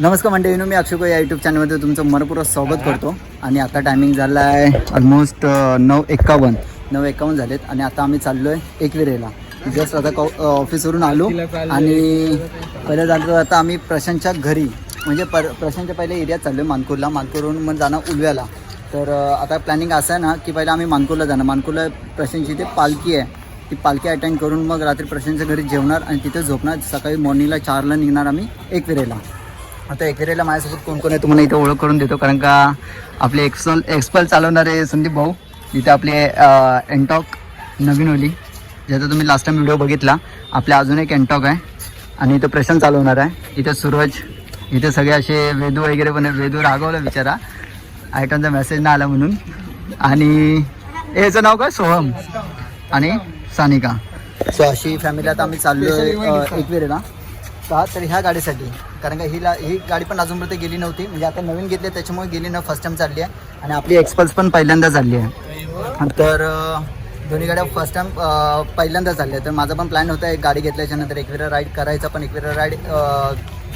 नमस्कार मंडळी मी अक्षय या यूट्यूब चॅनलमध्ये तुमचं मनपूर्वक स्वागत करतो. आणि आता टायमिंग झाला आहे ऑलमोस्ट नऊ एक्कावन्न. नऊ एक्कावन्न झालेत आणि आता आम्ही चाललो आहे एकविरेला. जस्ट आता कॉ ऑफिसवरून आलो आणि पहिलं झालं आता आम्ही प्रशांतच्या घरी म्हणजे पर प्रशांतच्या पहिले एरियात चाललो आहे मानपूरला मानपूरवरून मग जाणं उलव्याला. तर आता प्लॅनिंग असं आहे ना की पहिलं आम्ही मानपूरला जाणार. मानपूरला प्रशांतची इथे पालखी आहे. ती पालखी अटेंड करून मग रात्री प्रशांतच्या घरी जेवणार आणि तिथे झोपणार. सकाळी मॉर्निंगला चारला निघणार आम्ही एकविरेला. आता एकविरेला माझ्यासोबत कोण कोण आहे तुम्हाला इथे ओळख करून देतो कारण का आपले एक्सल एक्सपल चालवणारे संदीप भाऊ इथे आपले एनटॉक नवीन ओली ज्याचा तुम्ही लास्ट टाइम व्हिडिओ बघितला. आपल्या अजून एक एनटॉक आहे आणि इथं प्रशांत चालवणार आहे. इथे सूरज इथे सगळे असे वेदू वगैरे पण वेदू रागवला बिचारा. आयटमचा मेसेज नाही आला म्हणून. आणि याचं नाव काय? सोहम. आणि सानिका. सो अशी फॅमिली आता आम्ही चाललो आहे एकविरेला का तर ह्या गाडीसाठी. कारण का हिला ही गाडी पण अजूनपर्यंत गेली नव्हती. म्हणजे आता नवीन घेतली आहे, त्याच्यामुळे गेली ना फर्स्ट टाइम चालली आहे. आणि आपली एक्सपल्स पण पहिल्यांदा चालली आहे. तर दोन्ही गाड्या फर्स्ट टाइम पहिल्यांदा चालल्या तर माझा पण प्लॅन होता एक गाडी घेतल्याच्या नंतर एकविरा राईड करायचा पण एकविरा राईड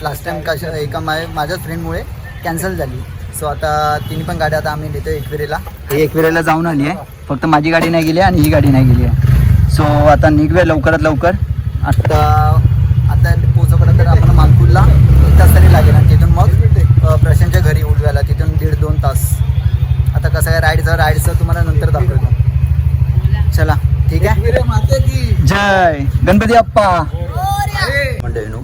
लास्ट टाइम कशा एका मा माझ्याच फ्रेंडमुळे कॅन्सल झाली. सो आता तिन्ही पण गाड्या आता आम्ही नेतो एकविरेला. हे एकविरेला जाऊन आली आहे. फक्त माझी गाडी नाही गेली आणि ही गाडी नाही गेली आहे. सो आता निघूया लवकरात लवकर. आता आता पोहोचपर्यंत आपण मानपूरला एक तास तरी लागेल आणि तिथून मग प्रशांतच्या घरी उलवायला तिथून दीड दोन तास. आता कसं आहे राईडचं राईडचं तुम्हाला नंतर दाखवतो. चला ठीक आहे? जय गणपती अप्पा मंडळीनो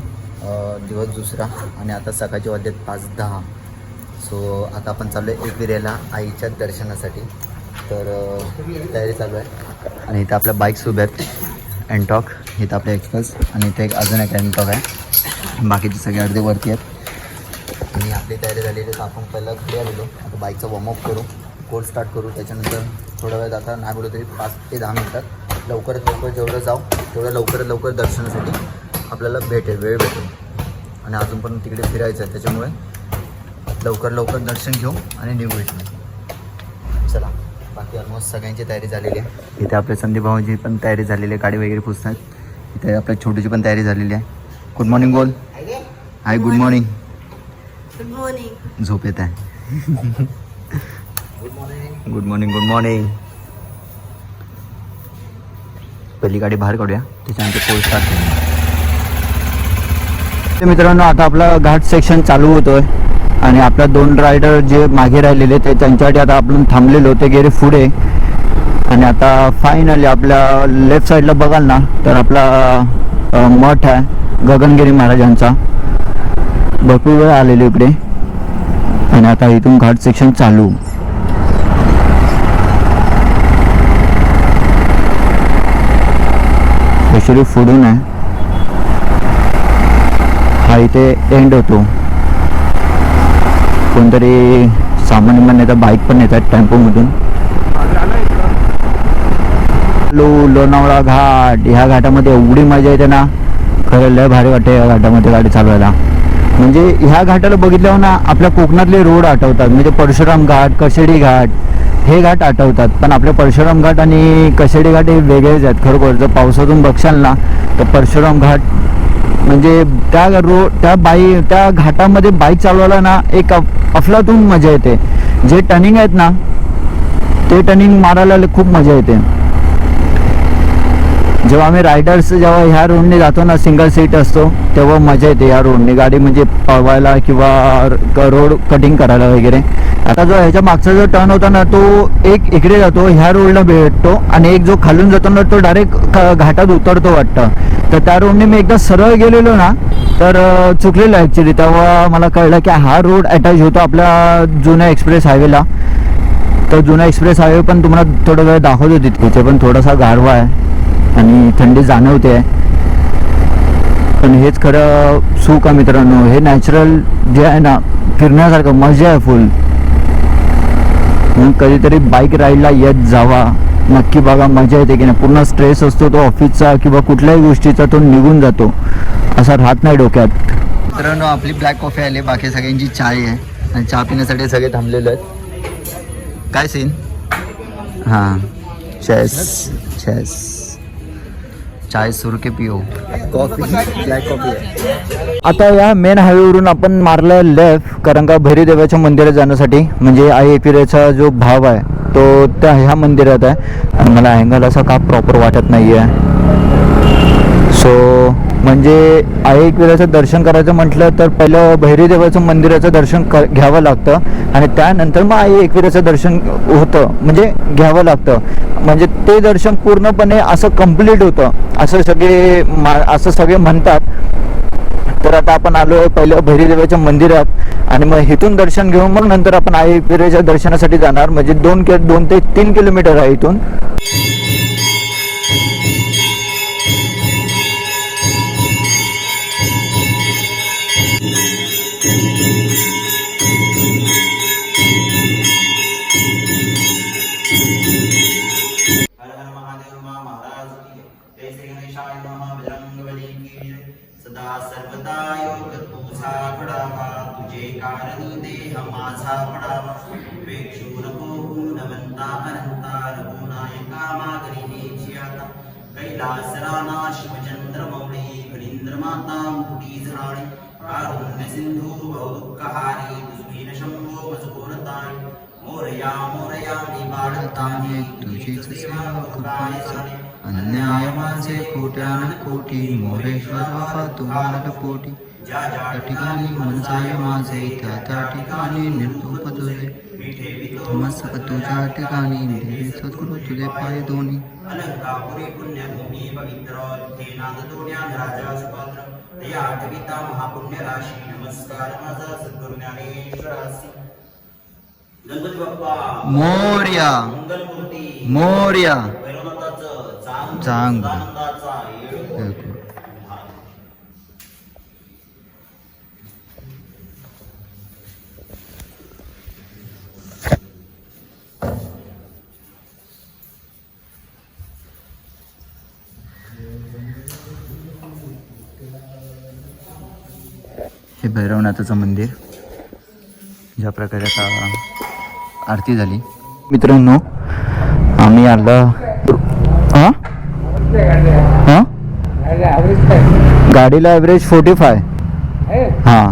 दिवस दुसरा आणि आता सकाळचे वाजलेत पाच दहा. सो आता आपण चाललो आहे एकविरेला आईच्या दर्शनासाठी. तर तयारी चालू आहे. आणि इथं आपल्या बाईक्स उभ्या आहेत. एनटॉक इथं आपल्या एक्सप्रेस आणि इथे एक अजून एक एनटॉक आहे. बाकीचे सगळे अर्धे वरती आहेत. आणि आपली तयारी झालेली तर आपण पहिला घरी आलेलो आता बाईकचा वॉर्मअप करू कोर्स स्टार्ट करू त्याच्यानंतर थोडा वेळ जाता नाही बोलू तरी पाच ते दहा मिनटात. लवकरात लवकर जेवढं जाऊ तेवढं लवकरात लवकर दर्शनासाठी आपल्याला भेटेल वेळ भेटेल आणि अजून पण तिकडे फिरायचं आहे त्याच्यामुळे लवकर लवकर दर्शन घेऊ आणि निघू इथून. चला बाकी ऑलमोस्ट सगळ्यांची तयारी झालेली आहे. इथे आपल्या संदीप भाऊची पण तयारी झालेली आहे गाडी वगैरे पुसतात इथे आपल्या छोटीची पण तयारी झालेली आहे. गुड मॉर्निंग बोल hi good morning good morning झोप येत आहे. गुड मॉर्निंग गुड मॉर्निंग पहिली गाडी बाहेर काढूया. त्याच्यानंतर पोल स्टार्ट मित्रांनो आता आपला घाट सेक्शन चालू होतोय. आणि आपल्या दोन रायडर जे मागे राहिलेले ते त्यांच्यासाठी आता आपण थांबलेलो ते गेले पुढे. आणि आता फायनली आपल्या लेफ्ट साईडला बघाल ना तर आपला मठ आहे. गगनगिरी महाराजांचा भरपूर वेळ आलेलो इकडे. आणि आता इथून घाट सेक्शन चालू. स्पेशली फुडून आहे. हा इथे एंड होतो. कोणतरी सामान्य पण येतात बाईक पण येतात टेम्पोमधून. लो लोणावळा घाट ह्या घाटामध्ये एवढी मजा येते ना. खरं लय भारी वाटते या घाटामध्ये गाडी चालवायला. म्हणजे ह्या घाटाला बघितल्यावर ना आपल्या कोकणातले रोड आठवतात. म्हणजे परशुराम घाट कशेडी घाट हे घाट आठवतात. पण आपले परशुराम घाट आणि कशेडी घाट हे वेगळेच आहेत. खरोखर जर पावसातून बघशाल ना तर परशुराम घाट म्हणजे त्या रो त्या बाई त्या घाटामध्ये बाईक चालवायला ना एक अफ- अफलातून मजा येते. जे टर्निंग आहेत ना ते टर्निंग मारायला खूप मजा येते. जेव्हा आम्ही रायडर्स जेव्हा ह्या रोडने जातो ना सिंगल सीट असतो तेव्हा मजा येते या रोडने गाडी म्हणजे पळवायला किंवा रोड कटिंग करायला वगैरे. आता जो ह्याच्या मागचा जो टर्न होता ना तो एक इकडे जातो ह्या रोडला भेटतो आणि एक जो खालून जातो ना तो डायरेक्ट घाटात उतरतो वाटतं. तर त्या रोडने मी एकदा सरळ गेलेलो ना तर चुकलेलं ॲक्च्युली तेव्हा मला कळलं की हा रोड अटॅच होतो आपल्या जुन्या एक्सप्रेस हायवेला तर जुना एक्सप्रेस हायवे पण तुम्हाला थोडा वेळ दाखवतो तिथे. पण थोडासा गारवा आहे. आणि थंडी जाणवते. पण हेच खरं सुख आहे मित्रांनो. हे नॅचरल जे आहे ना फिरण्यासारखं मजा आहे फुल म्हणून कधीतरी बाईक राईडला येत जावा. नक्की बघा मजा येते की नाही. पूर्ण स्ट्रेस असतो तो ऑफिसचा किंवा कुठल्याही गोष्टीचा तो निघून जातो. असा राहत नाही डोक्यात. मित्रांनो आपली ब्लॅक कॉफी आली. बाकी सगळ्यांची चाय आहे. आणि चहा पिण्यासाठी सगळे थांबलेले आहेत. काय सीन हां. चेस चेस चाय सुरू के पिओ कॉफी ब्लॅक कॉफी आता या मेन हायवेवरून आपण मारलं लेफ्ट कारण का भैरीदेवाच्या मंदिरात जाण्यासाठी. म्हणजे आई एकविरेचा जो भाव आहे तो त्या ह्या मंदिरात आहे. आणि मला अँगल असा का प्रॉपर वाटत नाही आहे सो म्हणजे आई एकविराचं दर्शन करायचं म्हटलं तर पहिलं भैरीदेवाचं मंदिराचं दर्शन क घ्यावं लागतं. आणि त्यानंतर मग आई एकविराचं दर्शन होतं. म्हणजे घ्यावं लागतं. म्हणजे ते दर्शन पूर्णपणे असं कंप्लीट होतं. असं सगळे मा असं सगळे म्हणतात. तर आता आपण आलो आहे पहिलं भैरीदेवाच्या मंदिरात. आणि मग इथून दर्शन घेऊन मग नंतर आपण आई एकविरेच्या दर्शनासाठी जाणार. म्हणजे दोन कि दोन ते तीन किलोमीटर आहे इथून. पडावा तुझे कारण देह माझा पडावा वेक्षू नको गुणवंता अनंता रघुनायका मागणी आता. कैलास राणा शिवचंद्र मौळी कलिंद्र माता मुकुटी झराणी. कारुण्य सिंधू भवदुःखहारी दुष्मीन शंभो मजगोरताय मोरया मोरया मी बाळताने तुझे सेवा कृपाय झाली अन्याय माझे कोट्यान कोटी मोरेश्वरा तुम्हाला पोटी ज्या ज्या त्या ठिकाणी मनसाय माझे त्या त्या ठिकाणी निर्दोप तुझे. मस्तक तुझ्या ठिकाणी देवी सद्गुरु तुझे पाय दोन्ही. पुण्यभूमी पवित्र राजा आठविता महापुण्य राशी नमस्कार माझा सद्गुरु ज्ञानेश्वरासी गणपती बाप्पा मोर्या. मंगलमूर्ती. मोर्या. चांग बिलकुल. हे भैरवनाथाचं मंदिर ज्या प्रकारे आता आरती झाली. मित्रांनो आम्ही आला हां? हां? गाडीला ॲव्हरेज फोर्टी फाय हां.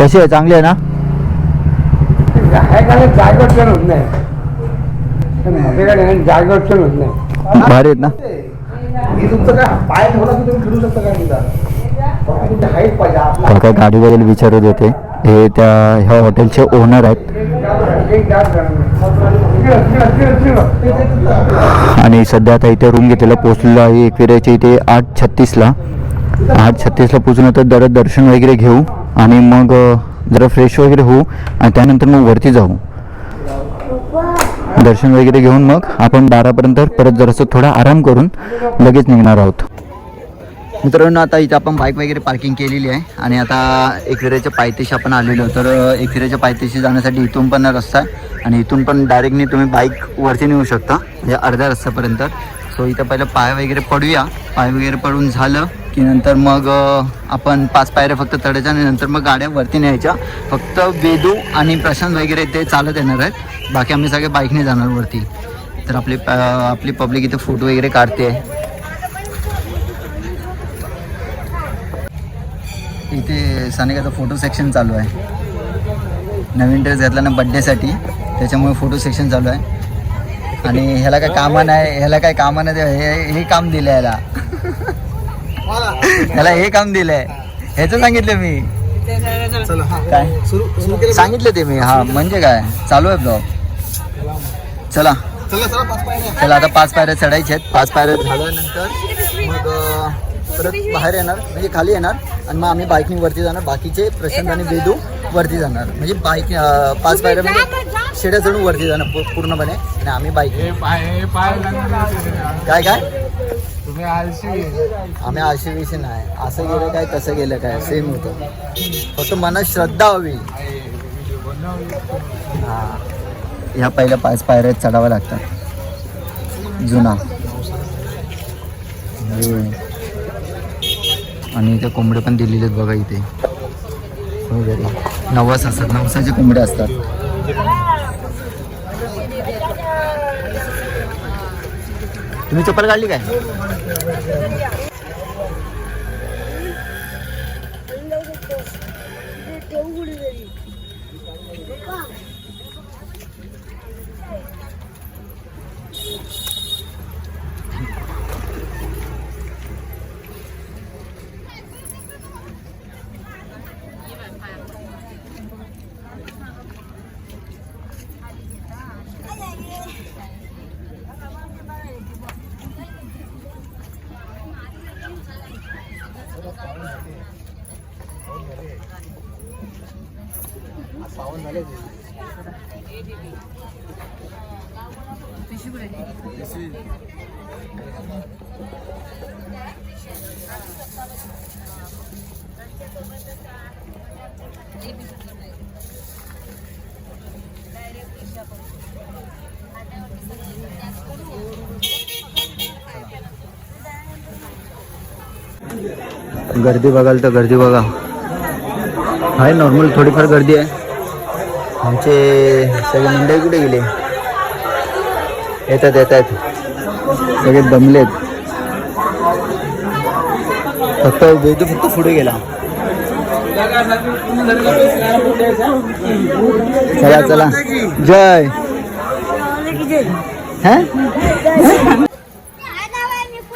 कशी आहे? चांगली आहे ना? भारी आहेत ना? काय गाडीबद्दल विचारत होते हे त्या ह्या हॉटेलचे ओनर आहेत. आणि सध्या आता इथे रूम घेतलेला पोचलेला आहे एकविऱ्याच्या इथे आठ छत्तीसला. आठ छत्तीसला पोचून तर दर दर्शन वगैरे घेऊ आणि मग जरा फ्रेश वगैरे होऊ आणि त्यानंतर मग वरती जाऊ. दर्शन वगैरे घेऊन मग आपण बारापर्यंत परत जरासं थोडा आराम करून लगेच निघणार आहोत. मित्रांनो आता इथं आपण बाईक वगैरे पार्किंग केलेली आहे. आणि आता एकविऱ्याच्या पायथ्याशी आपण आलेलो तर एकविऱ्याच्या पायथ्याशी जाण्यासाठी इथून पण रस्ता आहे. आणि इथून पण डायरेक्टली तुम्ही बाईक वरती नेऊ शकता. म्हणजे अर्ध्या रस्त्यापर्यंत. सो इथं पहिलं पाय वगैरे पडूया. पाय वगैरे पडून झालं की नंतर मग आपण पाच पायऱ्या फक्त चढायच्या आणि नंतर मग गाड्या वरती न्यायच्या. फक्त वेदू आणि प्रशांत वगैरे ते चालत येणार आहेत. बाकी आम्ही सगळे बाईकने जाणार वरती. तर आपली प- आपली पब्लिक इथे फोटो वगैरे काढते. इथे सानिकाचं फोटो सेक्शन चालू आहे. नवीन ड्रेस घेतला ना बड्डेसाठी त्याच्यामुळे फोटो सेक्शन चालू आहे. आणि ह्याला काय कामं नाही ह्याला काय कामं नाही ते- हे हे काम दिलं ह्याला. ह्याला हे काम दिलंय. ह्याचं सांगितलं मी. काय? सांगितलं ते मी हा म्हणजे काय? चालू आहे ब्लॉग. चला. चला आता पाच पायऱ्या चढायच्या आहेत. पाच पायऱ्या झाल्यानंतर परत बाहेर येणार म्हणजे खाली येणार आणि मग आम्ही बाईकने वरती जाणार. बाकीचे प्रशांत आणि बेदू वरती जाणार. म्हणजे बाईक पाच पायऱ्या म्हणजे शेड्या चढून वरती जाणार पूर्णपणे. आणि आम्ही बाईक काय काय? तुम्ही आळशी आम्ही आळशी विषय नाही. असं गेलं काय तसं गेलं काय? सेम होतं. फक्त मनात श्रद्धा हवी. हा. ह्या पहिल्या पाच पायऱ्या चढाव्या लागतात. जुना हे. आणि इथे कोंबडे पण दिलेले आहेत बघा इथे. हो, नवस असतात. नवसाचे कोंबडे असतात. तुम्ही चप्पल काढली काय? गर्दी बघाल तर गर्दी बघा. आहे नॉर्मल थोडीफार गर्दी आहे. आमचे सगळे मंडळी कुठे गेले? येतात येतात. सगळे दमलेत. फक्त वेदू फक्त पुढे गेला. चला चला. जय.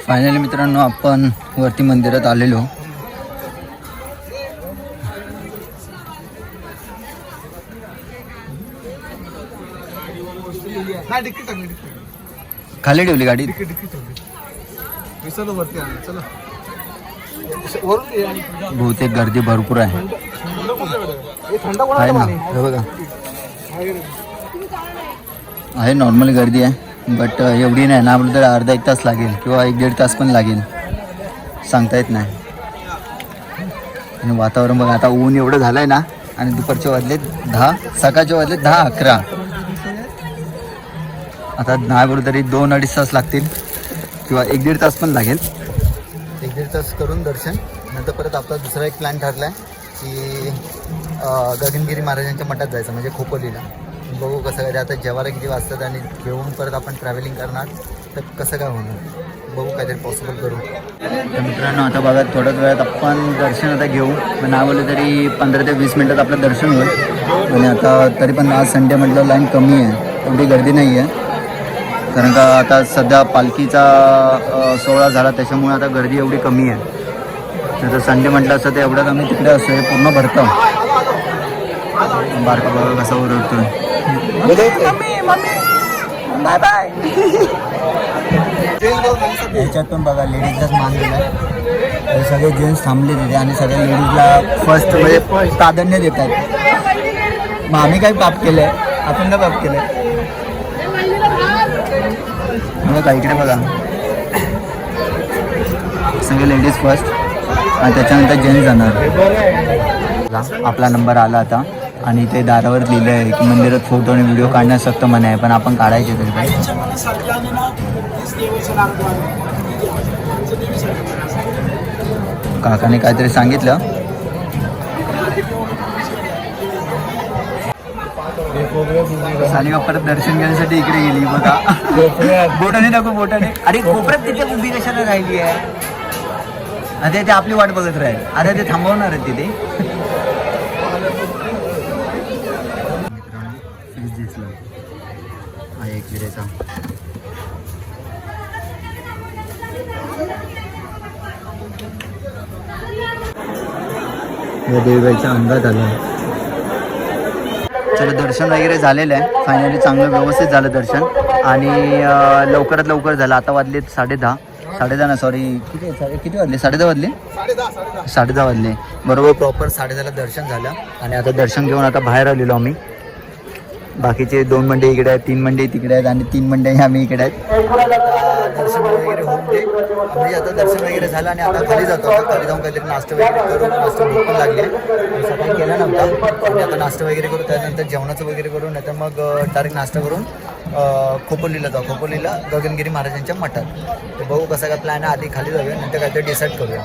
फायनली मित्रांनो आपण वरती मंदिरात आलेलो. हा डिक्की टाकली डिक्की खाली ठेवली गाडी. डिक्की डिक्की ठेवली विसरलो वरती आणलं चला. वरून ये आणि बहुतेक गर्दी भरपूर आहे. थंड आहे? हे थंड आहे ना. पाणी हे बघा. आहे रे. आहे नॉर्मल गर्दी आहे बट एवढी नाही. ना आपलं तर अर्धा एक तास लागेल किंवा एक दीड तास पण लागेल. सांगता येत नाही. आणि वातावरण बघा आता ऊन एवढं झालंय ना आणि दुपारचे वाजले दहा सकाळचे वाजले दहा अकरा. आता नाही बोलू तरी दोन अडीच तास लागतील. किंवा एक दीड तास पण लागेल. एक दीड तास करून दर्शन. नंतर परत आपला दुसरा एक प्लॅन ठरला आहे की गगनगिरी महाराजांच्या मठात जायचं म्हणजे खोपोलीला. बघू कसं काय आता जेवायला किती वाजतात आणि घेऊन परत आपण ट्रॅव्हलिंग करणार तर कसं काय होणार? बघू काहीतरी पॉसिबल करू. तर मित्रांनो आता बघा थोड्याच वेळात आपण दर्शन आता घेऊ. पण नाही बोललं तरी पंधरा ते वीस मिनटात आपलं दर्शन होईल. आणि आता तरी पण आज संडे म्हटलं लाईन कमी आहे. एवढी गर्दी नाही आहे कारण का आता सध्या पालखीचा सोहळा झाला त्याच्यामुळे आता गर्दी एवढी कमी आहे. तर संडे म्हटलं असतं तर एवढ्यात आम्ही तिकडे असतो हे पूर्ण भरतं. बारका बघा कसा ओरडतोय. Bye bye. ह्याच्यात पण बघा लेडीजलाच मान दिला. सगळे जेंट्स थांबले तिथे आणि सगळ्या लेडीजला फर्स्ट म्हणजे प्राधान्य देतात मग आम्ही काय पाप केलंय? आपण काय पाप केलंय? बघा इकडे बघा. सगळे लेडीज फर्स्ट आणि त्याच्यानंतर जेंट्स जाणार. आपला नंबर आला आता. आणि ते दारावर लिहिलं आहे की मंदिरात फोटो आणि व्हिडिओ काढण्यास सक्त मन आहे पण आपण काढायचे तरी काकाने काहीतरी सांगितलं. सानिका परत दर्शन घेण्यासाठी इकडे गेली बघा. बोटाने नको बोटाने. अरे कोपऱ्यात तिथे उभी कशाला राहिली आहे? आता ते आपली वाट बघत राहील. अरे ते थांबवणार आहे तिथे. आहे एक विरेचा या देवीबाईच्या अंगात आला. चला दर्शन वगैरे झालेलं आहे. फायनली चांगलं व्यवस्थित झालं दर्शन. आणि लवकरात लवकर झालं. आता वाजले साडे दहा साडे दहा ना सॉरी किती किती वाजले साडे दहा वाजले? साडेदहा साडे दहा वाजले. बरोबर प्रॉपर साडे दहाला दर्शन झालं. आणि आता दर्शन घेऊन आता बाहेर आलेलो आम्ही. बाकीचे दोन मंडे इकडे आहेत तीन मंडे तिकडे आहेत आणि तीन मंडे आम्ही इकडे आहेत. दर्शन वगैरे होऊन ते म्हणजे आता दर्शन वगैरे झालं आणि आता खाली जातो. खाली जाऊन काहीतरी नाश्ता वगैरे करून नाश्ता भूक पण लागली. सकाळी केला नव्हता. आणि आता नाश्ता वगैरे करू त्यानंतर जेवणाचं वगैरे करून नाही तर मग डायरेक्ट नाश्ता करून खोपोलीला जाऊ. खोपोलीला गगनगिरी महाराजांच्या मठात. तर बघू कसा काय प्लॅन आहे. आधी खाली जाऊया नंतर काहीतरी डिसाईड करूया.